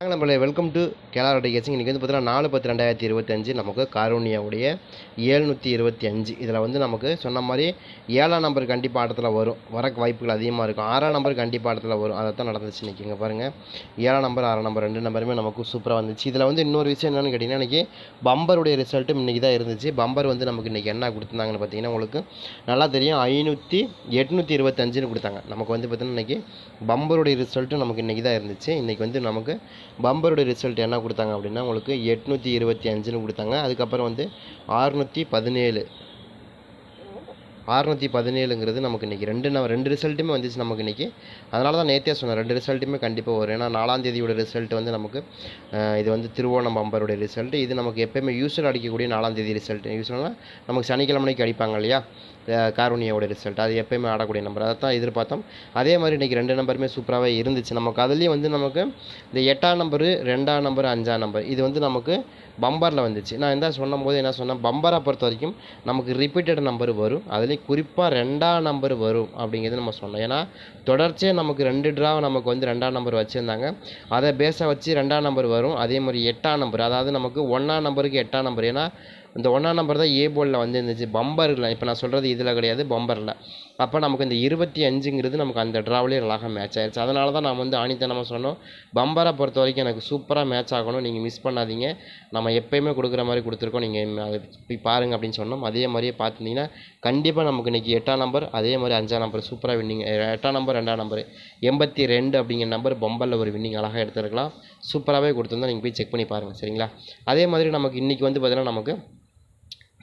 வாங்க நம்மளே welcome to கேலாரோட கேசிங் இன்றைக்கி வந்து பார்த்தீங்கன்னா நாலு பத்து ரெண்டாயிரத்தி இருபத்தஞ்சு நமக்கு காரூனியாவுடைய ஏழ்நூற்றி இருபத்தி அஞ்சு இதில் வந்து நமக்கு சொன்ன மாதிரி ஏழாம் நம்பர் கண்டிப்பாக ஆட்டத்தில் வரும். வரக்கு வாய்ப்புகள் அதிகமாக இருக்கும். ஆறாம் நம்பர் கண்டிப்பாக ஆட்டத்தில் வரும். அதை தான் நடந்துச்சு இன்றைக்கி இங்கே பாருங்கள் ஏழாம் நம்பர் ஆறாம் நம்பர் ரெண்டு நம்பருமே நமக்கு சூப்பராக வந்துச்சு. இதில் வந்து இன்னொரு விஷயம் என்னென்னு கேட்டிங்கன்னா இன்றைக்கி பம்பருடைய ரிசல்ட்டும் இன்றைக்கி தான் இருந்துச்சு. பம்பர் வந்து நமக்கு இன்றைக்கி என்ன கொடுத்துருந்தாங்கன்னு பார்த்தீங்கன்னா உங்களுக்கு நல்லா தெரியும். ஐநூற்றி எட்நூற்றி இருபத்தஞ்சுன்னு கொடுத்தாங்க. நமக்கு வந்து பார்த்தீங்கன்னா இன்றைக்கி பம்பருடைய ரிசல்ட்டும் நமக்கு இன்றைக்கி தான் இருந்துச்சு. இன்றைக்கி வந்து நமக்கு பம்பருடைய ரிசல்ட் என்ன கொடுத்தாங்க அப்படின்னா உங்களுக்கு எட்நூற்றி இருபத்தி அஞ்சுன்னு கொடுத்தாங்க. அதுக்கப்புறம் வந்து ஆறுநூற்றி பதினேழு. ஆறுநூற்றி பதினேழுங்கிறது நமக்கு இன்றைக்கி ரெண்டு ந ரெண்டு ரிசல்ட்டுமே வந்துச்சு நமக்கு இன்றைக்கி அதனால தான் நேற்றே சொன்னேன் ரெண்டு ரிசல்ட்டுமே கண்டிப்பாக வரும். ஏன்னா நாலாந்தேதியோட ரிசல்ட் வந்து நமக்கு இது வந்து திருவோணம் பம்பருடைய ரிசல்ட். இது நமக்கு எப்போயுமே யூஸ்வல் அடிக்கக்கூடிய நாலாந்தேதி ரிசல்ட். யூஸ்வல்னால் நமக்கு சனிக்கிழமைக்கு அடிப்பாங்க இல்லையா? அஹ், காரூனியாவோட ரிசல்ட். அது எப்போயுமே ஆடக்கூடிய நம்பர். அதை தான் எதிர்பார்த்தோம். அதே மாதிரி இன்றைக்கி ரெண்டு நம்பருமே சூப்பராகவே இருந்துச்சு. நமக்கு அதுலேயும் வந்து நமக்கு இந்த எட்டாம் நம்பரு ரெண்டாம் நம்பர் அஞ்சாம் நம்பர் இது வந்து நமக்கு பம்பரில் வந்துச்சு. நான் என்ன சொன்னும் போது என்ன சொன்னேன்? பம்பரை பொறுத்த வரைக்கும் நமக்கு ரிப்பீட்டட் நம்பர் வரும். அதுலேயும் குறிப்பாக ரெண்டாம் நம்பர் வரும் அப்படிங்கிறது நம்ம சொன்னோம். ஏன்னா தொடர்ச்சியாக நமக்கு ரெண்டு ட்ராவை நமக்கு வந்து ரெண்டாம் நம்பர் வச்சுருந்தாங்க. அதை பேஸாக வச்சு ரெண்டாம் நம்பர் வரும். அதே மாதிரி எட்டாம் நம்பர் அதாவது நமக்கு ஒன்றாம் நம்பருக்கு எட்டாம் நம்பர் ஏன்னா இந்த ஒன்றாம் நம்பர் தான் ஏ போர்டில் வந்து இருந்துச்சு பம்பரில் இப்போ நான் சொல்கிறது இதில் கிடையாது. பம்பரில் அப்போ நமக்கு இந்த இருபத்தி அஞ்சுங்கிறது நமக்கு அந்த ட்ராவிலே அழகாக மேட்ச் ஆயிடுச்சு அதனால தான் நான் வந்து ஆணித்தனமாக சொன்னோம். பம்பரை பொறுத்த வரைக்கும் எனக்கு சூப்பராக மேட்ச் ஆகணும். நீங்கள் மிஸ் பண்ணாதீங்க. நம்ம எப்பயுமே கொடுக்குற மாதிரி கொடுத்துருக்கோம். நீங்கள் அதை போய் பாருங்கள் அப்படின்னு சொன்னோம். அதே மாதிரியே பார்த்துட்டிங்கன்னா கண்டிப்பாக நமக்கு இன்றைக்கி எட்டாம் நம்பர் அதே மாதிரி அஞ்சாம் நம்பர் சூப்பராக வின்னிங் எட்டாம் நம்பர் ரெண்டாம் நம்பர் எண்பத்தி ரெண்டு அப்படிங்கிற நம்பர் பம்பரில் ஒரு வின்னிங் அழகாக எடுத்துருக்கலாம். சூப்பராகவே கொடுத்துருந்தா நீங்கள் போய் செக் பண்ணி பாருங்கள் சரிங்களா? அதே மாதிரி நமக்கு இன்றைக்கி வந்து பார்த்தீங்கன்னா நமக்கு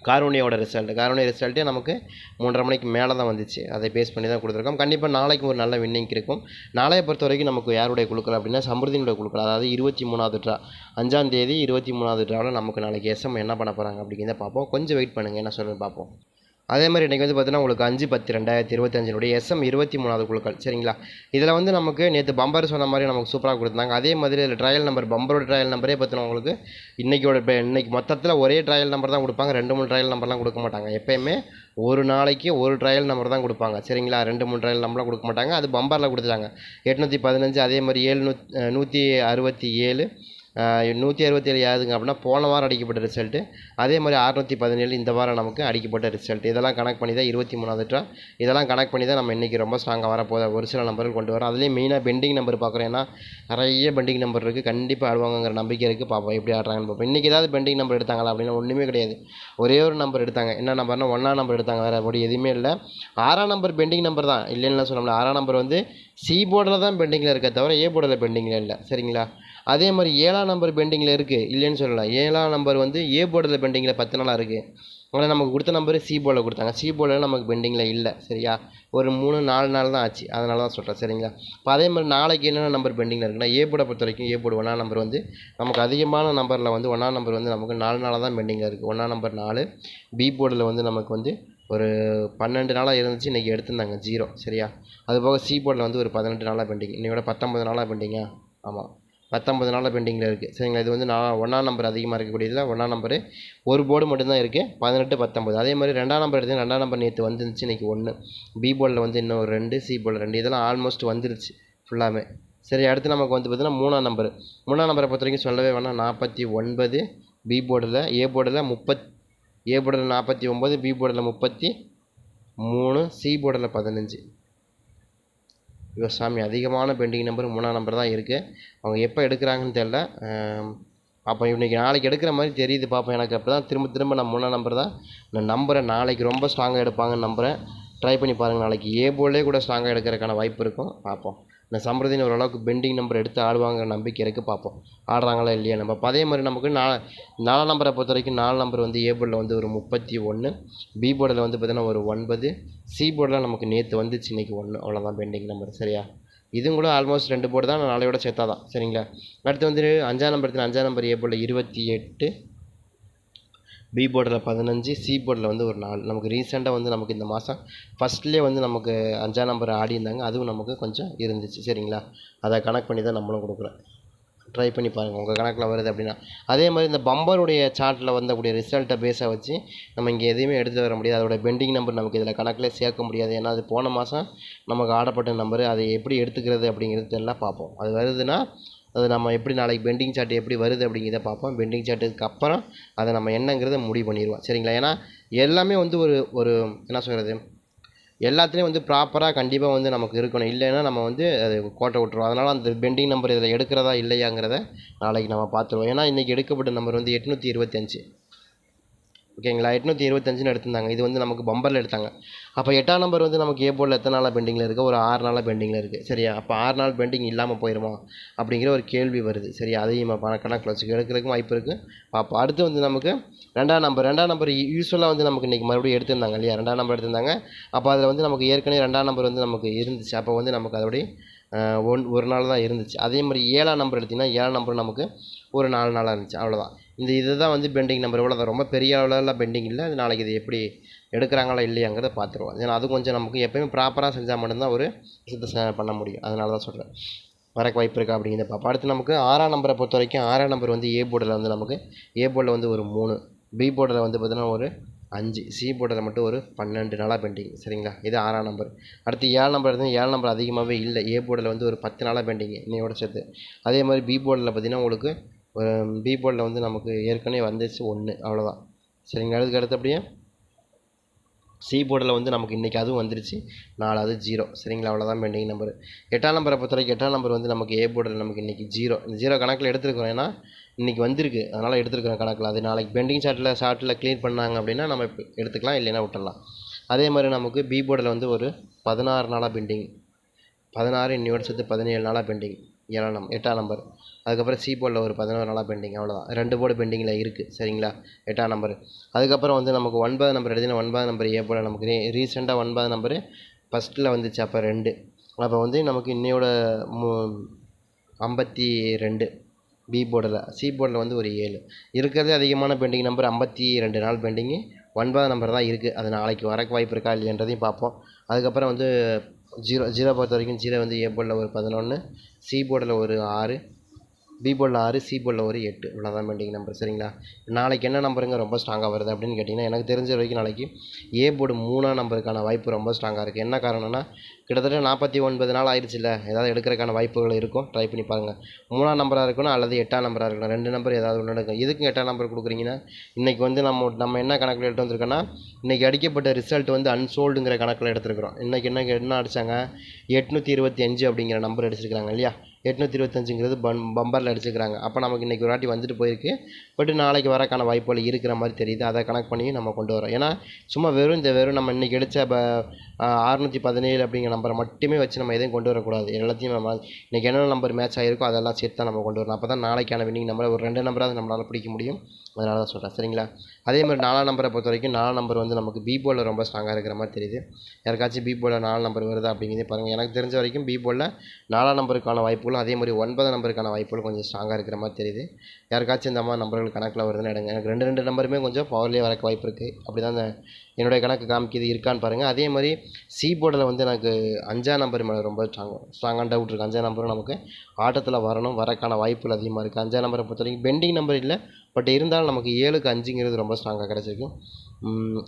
காரோனியோட ரிசல்ட் காரோனியா ரிசல்ட்டே நமக்கு மூன்றரை மணிக்கு மேலே தான் வந்துச்சு. அதை பேஸ் பண்ணி தான் கொடுத்துருக்கோம். கண்டிப்பாக நாளைக்கு ஒரு நல்ல வின்னிங் இருக்கும் நாளைய பொறுத்த வரைக்கும் நமக்கு யாருடைய குழுக்கள் அப்படின்னா சமிருதியினுடைய குழுக்கள். அதாவது இருபத்தி மூணாவது ட்ரா அஞ்சாம் தேதி இருபத்தி மூணாவது ட்ராவில் நமக்கு நாளைக்கு எஸ்எம் என்ன பண்ண போகிறாங்க அப்படிங்கிறத பார்ப்போம். கொஞ்சம் வெயிட் பண்ணுங்கள் என்ன சொல்லுன்னு பார்ப்போம். அதே மாதிரி இன்றைக்கி வந்து பார்த்தீங்கன்னா உங்களுக்கு அஞ்சு பத்து ரெண்டாயிரத்தி இருபத்தஞ்சினுடைய எஸ்எம் இருபத்தி மூணாவது குழுக்கள். சரிங்களா? இதில் வந்து நமக்கு நேற்று பம்பர் சொன்ன மாதிரி நமக்கு சூப்பராக கொடுத்தாங்க அதே மாதிரி இதில் ட்ரையல் நம்பர் பம்பரோட ட்ரையல் நம்பரே பார்த்தீங்கன்னா உங்களுக்கு இன்றைக்கோட இப்போ இன்றைக்கி மொத்தத்தில் ஒரே ட்ரையல் நம்பர் தான் கொடுப்பாங்க. ரெண்டு மூணு ட்ரையல் நம்பர்லாம் கொடுக்க மாட்டாங்க. எப்பயுமே ஒரு நாளைக்கு ஒரு ட்ரையல் நம்பர் தான் கொடுப்பாங்க. சரிங்களா? ரெண்டு மூணு ட்ரையல் நம்பர்லாம் கொடுக்க மாட்டாங்க. அது பம்பரில் கொடுத்துட்டாங்க. எட்நூற்றி பதினஞ்சு அதே மாதிரி ஏழு ஏழ்நூத் நூற்றி அறுபத்தி ஏழு நூற்றி அறுபத்தேழு யாருதுங்க அப்படின்னா போன வாரம் அடிக்கப்பட்ட ரிசல்ட்டு அதே மாதிரி அறநூற்றி பதினேழு இந்த வாரம் நமக்கு அடிக்கப்பட்ட ரிசல்ட் இதெல்லாம் கணக்கு பண்ணி தான் இருபத்தி மூணாவது ட்ரா இதெல்லாம் கணக்கு பண்ணி தான் நம்ம இன்றைக்கி ரொம்ப ஸ்ட்ராங்காக வரப்போகுது. ஒரு சில நம்பர்கள் கொண்டு வரோம் அதுலேயும் மெயினாக பெண்டிங் நம்பர் பார்க்குறோம். ஏன்னா நிறைய பெண்டிங் நம்பர் இருக்குது கண்டிப்பாக ஆடுவாங்கங்கிற நம்பிக்கை இருக்குது பார்ப்போம் எப்படி ஆடுறாங்கன்னு பார்ப்போம் இன்றைக்கி ஏதாவது பெண்டிங் நம்பர் எடுத்தாங்களா அப்படின்னா ஒன்றுமே கிடையாது. ஒரே ஒரு நம்பர் எடுத்தாங்க. என்ன நம்பர்னா ஒன்றாம் நம்பர் எடுத்தாங்க வேறு அப்படி எதுவுமே இல்லை. ஆறாம் நம்பர் பெண்டிங் நம்பர் தான். இல்லைன்னு சொல்ல முடியல. ஆறாம் நம்பர் வந்து சி போர்டில் தான் பெண்டிங்கில் இருக்கே தவிர ஏ போர்டில் பெண்டிங்கில் இல்லை. சரிங்களா? அதே மாதிரி ஏழாம் நம்பர் பெண்டிங்கில் இருக்குது இல்லைன்னு சொல்லலாம் ஏழாம் நம்பர் வந்து ஏ போர்டில் பெண்டிங்கில் பத்து நாளாக இருக்குது ஆனால் நமக்கு கொடுத்த நம்பர் சி போர்டில் கொடுத்தாங்க. சி போர்டில் நமக்கு பெண்டிங்கில் இல்லை. சரியா? ஒரு மூணு நாலு நாள் தான் ஆச்சு. அதனால தான் சொல்கிறேன் சரிங்களா? இப்போ அதே மாதிரி நாளைக்கு என்னென்ன நம்பர் பெண்டிங்கில் இருக்குன்னா ஏ போர்டை பொறுத்த வரைக்கும் ஏ போர்டு ஒன்றாம் நம்பர் வந்து நமக்கு அதிகமான நம்பரில் வந்து ஒன்றாம் நம்பர் வந்து நமக்கு நாலு நாளாக தான் பெண்டிங்கில் இருக்குது ஒன்றாம் நம்பர் நாலு பி போர்டில் வந்து நமக்கு வந்து ஒரு பன்னெண்டு நாளாக இருந்துச்சு. இன்றைக்கி எடுத்திருந்தாங்க. ஜீரோ சரியா? அதுபோக சி போர்டில் வந்து ஒரு பதினெட்டு நாளாக பெண்டிங் இன்னையோட பத்தொம்பது நாளாக பெண்டிங்கா ஆமாம் பத்தொம்பது நாளில் பெண்டிங்கில் இருக்குது சரிங்களா? இது வந்து நான் ஒன்றாம் நம்பர் அதிகமாக இருக்கக்கூடியதில் ஒன்றாம் நம்பரு ஒரு போர்டு மட்டும்தான் இருக்குது பதினெட்டு பத்தொம்பது அதே மாதிரி ரெண்டாம் நம்பர் எடுத்து ரெண்டாம் நம்பர் நேற்று வந்துருந்துச்சு. இன்றைக்கி ஒன்று பி போர்டில் வந்து இன்னும் ஒரு ரெண்டு சி போர்டில் ரெண்டு. இதெல்லாம் ஆல்மோஸ்ட் வந்துருச்சு ஃபுல்லாமே சரி அடுத்து நமக்கு வந்து பார்த்திங்கன்னா மூணாம் நம்பர் மூணாம் நம்பரை பொறுத்த வரைக்கும் சொல்லவே வேணாம். நாற்பத்தி ஒன்பது பி போர்டில் ஏ போர்டில் முப்பத் ஏ போர்டில் நாற்பத்தி ஒம்பது பி போர்டில் முப்பத்தி மூணு சி போர்டில் பதினஞ்சு. ஐயோ சாமி அதிகமான பெண்டிங் நம்பர் மூணாம் நம்பர் தான் இருக்குது அவங்க எப்போ எடுக்கிறாங்கன்னு தெரில அப்போ இன்றைக்கி நாளைக்கு எடுக்கிற மாதிரி தெரியுது பார்ப்போம் எனக்கு அப்போ தான் திரும்ப திரும்ப நான் மூணாம் நம்பர் தான். நான் நம்புகிறேன் நாளைக்கு ரொம்ப ஸ்ட்ராங்காக எடுப்பாங்கன்னு நம்புகிறேன் ட்ரை பண்ணி பாருங்கள் நாளைக்கு ஏ போலே கூட ஸ்ட்ராங்காக எடுக்கிறதுக்கான வாய்ப்பு இருக்கும். பார்ப்போம் இந்த சம்பிரதியின் ஓரளவுக்கு பெண்டிங் நம்பர் எடுத்து ஆடுவாங்கிற நம்பிக்கை இருக்குது பார்ப்போம். ஆடுறாங்களா இல்லையா நம்ம? அதே மாதிரி நமக்கு நா நாலாம் நம்பரை பொறுத்த வரைக்கும் நாலு நம்பர் வந்து ஏ போர்டில் வந்து ஒரு முப்பத்தி ஒன்று பி போர்டில் வந்து பார்த்தீங்கன்னா ஒரு ஒன்பது சி போர்டில் நமக்கு நேற்று வந்துச்சு இன்றைக்கி ஒன்று அவ்வளோதான் பெண்டிங் நம்பர் சரியா? இதுவும் கூட ஆல்மோஸ்ட் ரெண்டு போர்டு தான் நாளையோட சேர்த்தா தான் சரிங்களா? அடுத்து வந்து அஞ்சாம் நம்பர் எடுத்து அஞ்சாம் நம்பர் ஏ போர்டில் இருபத்தி எட்டு பி போர்டில் பதினஞ்சு சி போர்டில் வந்து ஒரு நாலு. நமக்கு ரீசெண்டாக வந்து நமக்கு இந்த மாதம் ஃபஸ்ட்லேயே வந்து நமக்கு அஞ்சாம் நம்பர் ஆடி இருந்தாங்க. அதுவும் நமக்கு கொஞ்சம் இருந்துச்சு. சரிங்களா? அதை கனெக்ட் பண்ணி தான் நம்மளும் கொடுக்குறோம். ட்ரை பண்ணி பாருங்கள் உங்கள் கணக்கில் வருது அப்படின்னா. அதே மாதிரி இந்த பம்பருடைய சார்ட்டில் வந்தக்கூடிய ரிசல்ட்டை பேஸாக வச்சு நம்ம இங்கே எதையுமே எடுத்து வர முடியாது. அதோட பெண்டிங் நம்பர் நமக்கு இதில் கணக்கில் சேர்க்க முடியாது. ஏன்னா அது போன மாதம் நமக்கு ஆடப்பட்ட நம்பரு அதை எப்படி எடுத்துக்கிறது அப்படிங்கிறது எல்லாம் பார்ப்போம். அது வருதுன்னா அது நம்ம எப்படி நாளைக்கு பெண்டிங் சார்ட் எப்படி வருது அப்படிங்கிறத பார்ப்போம். பெண்டிங் சார்ட்டுக்கு அப்புறம் அதை நம்ம என்னங்கிறத முடிவு பண்ணிடுவோம். சரிங்களா? ஏன்னா எல்லாமே வந்து ஒரு ஒரு என்ன சொல்கிறது எல்லாத்துலேயும் வந்து ப்ராப்பராக கண்டிப்பாக வந்து நமக்கு இருக்கணும். இல்லைன்னா நம்ம வந்து அது கோட்டை விட்டுருவோம். அதனால் அந்த பெண்டிங் நம்பர் இதில் எடுக்கிறதா இல்லையாங்கிறத நாளைக்கு நம்ம பார்த்துருவோம். ஏன்னா இன்றைக்கி எடுக்கப்பட்ட நம்பர் வந்து எட்நூற்றி இருபத்தஞ்சு ஓகேங்களா? எட்நூற்றி இருபத்தஞ்சுன்னு எடுத்திருந்தாங்க. இது வந்து நமக்கு பம்பரில் எடுத்தாங்க. அப்போ எட்டாம் நம்பர் வந்து நமக்கு ஏ போர்டில் எத்தனை நாளாக பெண்டிங்கில் இருக்குது ஒரு ஆறு நாளாக பெண்டிங்கில் இருக்குது சரியா? அப்போ ஆறு நாள் பெண்டிங் இல்லாமல் போயிடுமா அப்படிங்கிற ஒரு கேள்வி வருது. சரி அதையும் நம்ம கணக்கில் வச்சுக்க எடுக்கிறதுக்கும் வாய்ப்பு இருக்குது பார்ப்போம் அடுத்து வந்து நமக்கு ரெண்டாம் நம்பர் ரெண்டாம் நம்பர் யூஸ்வலாக வந்து நமக்கு இன்றைக்கி மறுபடியும் எடுத்திருந்தாங்க இல்லையா? ரெண்டாம் நம்பர் எடுத்திருந்தாங்க. அப்போ அதில் வந்து நமக்கு ஏற்கனவே ரெண்டாம் நம்பர் வந்து நமக்கு இருந்துச்சு. அப்போ வந்து நமக்கு அதோடய ஒன் ஒரு நாள் தான் இருந்துச்சு. அதே மாதிரி ஏழாம் நம்பர் எடுத்திங்கன்னா ஏழாம் நம்பர் நமக்கு ஒரு நாலு நாளாக இருந்துச்சு. அவ்வளோதான் இந்த இது தான் வந்து பெண்டிங் நம்பர் இவ்வளோ தான் ரொம்ப பெரிய அளவில் பெண்டிங் இல்லை. அது நாளைக்கு இது எப்படி எடுக்கிறாங்களா இல்லையாங்கிறத பார்த்துருவோம். ஏன்னா அது கொஞ்சம் நமக்கு எப்போயுமே ப்ராப்பராக செஞ்சால் மட்டும்தான் ஒரு விஷயத்தை பண்ண முடியும். அதனால தான் சொல்கிறேன் வரக்கு வாய்ப்பு இருக்கா அப்படிங்கிறத பார்ப்போம். அடுத்து நமக்கு ஆறாம் நம்பரை பொறுத்த வரைக்கும் ஆறாம் நம்பர் வந்து ஏ போர்டில் வந்து நமக்கு ஏ போர்டில் வந்து ஒரு மூணு. பி போர்டில் வந்து பார்த்திங்கன்னா ஒரு அஞ்சு. சி போர்டில் மட்டும் ஒரு பன்னெண்டு நாளாக பெண்டிங் சரிங்களா? இது ஆறாம் நம்பர் அடுத்து ஏழு நம்பர் இருந்தால் ஏழு நம்பர் அதிகமாகவே இல்லை. ஏ போர்டில் வந்து ஒரு பத்து நாளாக பெண்டிங் இன்னையோட சேர்த்து. அதே மாதிரி பி போர்டில் பார்த்திங்கன்னா உங்களுக்கு பி போர்டில் வந்து நமக்கு ஏற்கனவே வந்துச்சு ஒன்று அவ்வளோதான் சரிங்களா? அதுக்கு அடுத்தபடியே சி போர்டில் வந்து நமக்கு இன்றைக்கி அதுவும் வந்துருச்சு. நாலாவது ஜீரோ சரிங்களா? அவ்வளோதான் பெண்டிங் நம்பர் எட்டாம் நம்பரை பொறுத்த வரைக்கும் எட்டாம் நம்பர் வந்து நமக்கு ஏ போர்டில் நமக்கு இன்றைக்கி ஜீரோ இந்த ஜீரோ கணக்கில் எடுத்துருக்கோம் ஏன்னா இன்றைக்கி வந்திருக்கு. அதனால் எடுத்துருக்கிறோம் கணக்கில். அது நாளைக்கு பெண்டிங் சார்ட்டில் ஷார்ட்டில் க்ளீன் பண்ணாங்க அப்படின்னா நம்ம இப்போ எடுத்துக்கலாம் இல்லைன்னா விட்டுடலாம் அதே மாதிரி நமக்கு பி போர்டில் வந்து ஒரு பதினாறு நாளாக பெண்டிங் பதினாறு இன்னையோட சேர்த்து பதினேழு நாளாக பெண்டிங் ஏழாம் நம்பர் எட்டாம் நம்பர் அதுக்கப்புறம் சி போர்டில் ஒரு பதினோரு நாளாக பெண்டிங் அவ்வளோதான் ரெண்டு போர்டு பெண்டிங்கில் இருக்குது சரிங்களா? எட்டாம் நம்பர் அதுக்கப்புறம் வந்து நமக்கு ஒன்பது நம்பர் எடுத்துன்னா ஒன்பது நம்பர் ஏ போர்டில் நமக்கு ரீ ரீசெண்டாக ஒன்பது நம்பரு ஃபஸ்ட்டில் வந்துச்சு. அப்போ ரெண்டு. அப்போ வந்து நமக்கு இன்னையோட மு ஐம்பத்தி ரெண்டு. பி போர்டில் சி போர்டில் வந்து ஒரு ஏழு. இருக்கிறதே அதிகமான பெண்டிங் நம்பர் ஐம்பத்தி ரெண்டு நாள் பெண்டிங்கு ஒன்பது நம்பர் தான் இருக்குது அது நாளைக்கு வரக்கு வாய்ப்பு இருக்கா இல்லைன்றதையும் பார்ப்போம். அதுக்கப்புறம் வந்து ஜீரோ ஜீரோ பொறுத்த வரைக்கும் ஜீரோ வந்து ஏ போர்டில் ஒரு பதினொன்று சி போர்டில் ஒரு ஆறு பி போர்டில் ஆறு சி போர்டில் ஒரு எட்டு. இவ்வளோதான் பெண்டிங் நம்பர் சரிங்களா? நாளைக்கு என்ன நம்பருங்க ரொம்ப ஸ்ட்ராங்காக வருது அப்படின்னு கேட்டிங்கன்னா எனக்கு தெரிஞ்ச வரைக்கும் நாளைக்கு ஏ போர்டு மூணாம் நம்பருக்கான வாய்ப்பு ரொம்ப ஸ்ட்ராங்காக இருக்குது என்ன காரணம்னா கிட்டத்தட்ட நாற்பத்தி ஒன்பது நாள் ஆயிடுச்சுல்ல ஏதாவது எடுக்கிறதுக்கான வாய்ப்புகள் இருக்கும். ட்ரை பண்ணி பாருங்கள் மூணாம் நம்பராக இருக்கணும் அல்லது எட்டாம் நம்பராக இருக்கணும். ரெண்டு நம்பர் ஏதாவது ஒன்று எடுக்கும். இதுக்கும் எட்டாம் நம்பர் கொடுக்குறீங்கன்னா இன்றைக்கி வந்து நம்ம நம்ம என்ன கணக்கில் எடுத்து வந்திருக்கோன்னா இன்றைக்கி அடிக்கப்பட்ட ரிசல்ட் வந்து அன்சோல்டுங்கிற கணக்கில் எடுத்துருக்குறோம். இன்றைக்கி என்ன என்ன அடித்தாங்க எட்நூற்றி இருபத்தி அஞ்சு அப்படிங்கிற நம்பர் அடிச்சிருக்கிறாங்க இல்லையா? எட்நூற்றி இருபத்தஞ்சுங்கிறது பம் பம்பரில் அடிச்சுக்கிறாங்க. அப்போ நமக்கு இன்றைக்கி ஒரு வாட்டி வந்துட்டு போயிருக்கு. பட் நாளைக்கு வரக்கான வாய்ப்புகள் இருக்கிற மாதிரி தெரியுது. அதை கணக்கு பண்ணி நம்ம கொண்டு வரோம். ஏன்னா சும்மா வெறும் இந்த வெறும் நம்ம இன்றைக்கி அடித்த ப அறுநூற்றி பதினேழு அப்படிங்கிற நம்பரை மட்டுமே வச்சு நம்ம எதையும் கொண்டு வரக்கூடாது. எல்லாத்தையும் நம்ம இன்றைக்கி என்னென்ன நம்பர் மேட்ச் ஆகிருக்கோ அதெல்லாம் சேர்த்து தான் நம்ம கொண்டு வரணும். அப்போ தான் நாளைக்கான வின்னிங் நம்பரை ஒரு ரெண்டு நம்பராவது நம்மளால் பிடிக்க முடியும். அதனால தான் சொல்கிறேன் சரிங்களா? அதே மாதிரி நாலாம் நம்பரை பொறுத்த வரைக்கும் நாலாம் நம்பர் வந்து நமக்கு பி போலில் ரொம்ப ஸ்ட்ராங்காக இருக்கிற மாதிரி தெரியுது. யாருக்காச்சும் பி போலில் நாலு நம்பர் வருதா அப்படிங்கிறதே பாருங்கள் எனக்கு தெரிஞ்ச வரைக்கும் பி போலில் நாலாம் நம்பருக்கான வாய்ப்புகள் வாய்ப்புகளும் அதே மாதிரி ஒன்பதாம் நம்பருக்கான வாய்ப்புகளும் கொஞ்சம் ஸ்ட்ராங்காக இருக்கிற மாதிரி தெரியுது. யாருக்காச்சும் இந்த மாதிரி நம்பர்கள் கணக்கில் வருதுன்னு எடுங்க. எனக்கு ரெண்டு ரெண்டு நம்பருமே கொஞ்சம் பவர்லேயே வரக்கு வாய்ப்பு இருக்குது அப்படி தான் என்னுடைய கணக்கு காமிக்கிது இருக்கான்னு பாருங்கள் அதே மாதிரி சி போர்டில் வந்து எனக்கு அஞ்சாம் நம்பர் மேலே ரொம்ப ஸ்ட்ராங் ஸ்ட்ராங்கான டவுட் இருக்குது அஞ்சாம் நம்பரும் நமக்கு ஆட்டத்தில் வரணும் வரக்கான வாய்ப்புகள் அதிகமாக இருக்குது அஞ்சாம் நம்பரை பொறுத்த வரைக்கும் பெண்டிங் நம்பர் இல்லை பட் இருந்தாலும் நமக்கு ஏழுக்கு அஞ்சுங்கிறது ரொம்ப ஸ்ட்ராங்காக கிடச்சிருக்கும்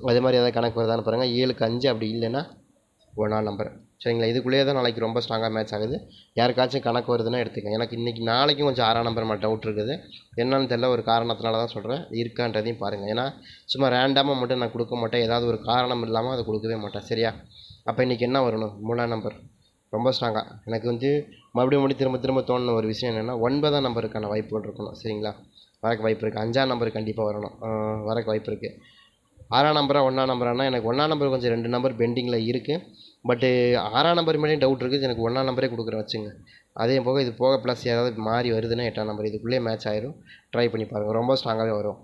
அதே மாதிரி எதாவது கணக்கு வருதான்னு பாருங்கள் ஏழுக்கு அஞ்சு அப்படி இல்லைன்னா ஒன்றா நம்பர் சரிங்களா? இதுக்குள்ளேயே தான் நாளைக்கு ரொம்ப ஸ்ட்ராங்காக மேட்ச் ஆகுது. யாருக்காச்சும் கணக்கு வருதுன்னா எடுத்துக்கங்க. எனக்கு இன்றைக்கி நாளைக்கும் கொஞ்சம் ஆறாம் நம்பர் மட்டும் டவுட் இருக்குது. என்னன்னு தெரியல ஒரு காரணத்தினால தான் சொல்கிறேன் இருக்கான்றதையும் பாருங்கள் ஏன்னா சும்மா ரேண்டமாக மட்டும் நான் கொடுக்க மாட்டேன். ஏதாவது ஒரு காரணம் இல்லாமல் அதை கொடுக்கவே மாட்டேன். சரியா? அப்போ இன்றைக்கி என்ன வரணும்? மூணாம் நம்பர் ரொம்ப ஸ்ட்ராங்காக எனக்கு வந்து மறுபடியும் மறுபடியும் திரும்ப திரும்ப தோணுன ஒரு விஷயம் என்னென்னா ஒன்பதாம் நம்பருக்கான வாய்ப்புகள் இருக்கணும். சரிங்களா? வரக்கு வாய்ப்பு இருக்குது அஞ்சாம் நம்பர் கண்டிப்பாக வரணும். வரக்கு வாய்ப்பு இருக்குது ஆறாம் நம்பரா ஒன்றாம் நம்பரானா எனக்கு ஒன்றாம் நம்பர் கொஞ்சம் ரெண்டு நம்பர் பெண்டிங்கில் இருக்குது பட்டு ஆறாம் நம்பர் மேலேயும் டவுட் இருக்குது. எனக்கு ஒன்றாம் நம்பரே கொடுக்குறேன் வச்சுங்க. அதே போக இது போக ப்ளஸ் ஏதாவது மாறி வருதுன்னா எட்டாம் நம்பர் இதுக்குள்ளேயே மேட்ச் ஆயிரும். ட்ரை பண்ணி பாருங்கள் ரொம்ப ஸ்ட்ராங்காகவே வரும்.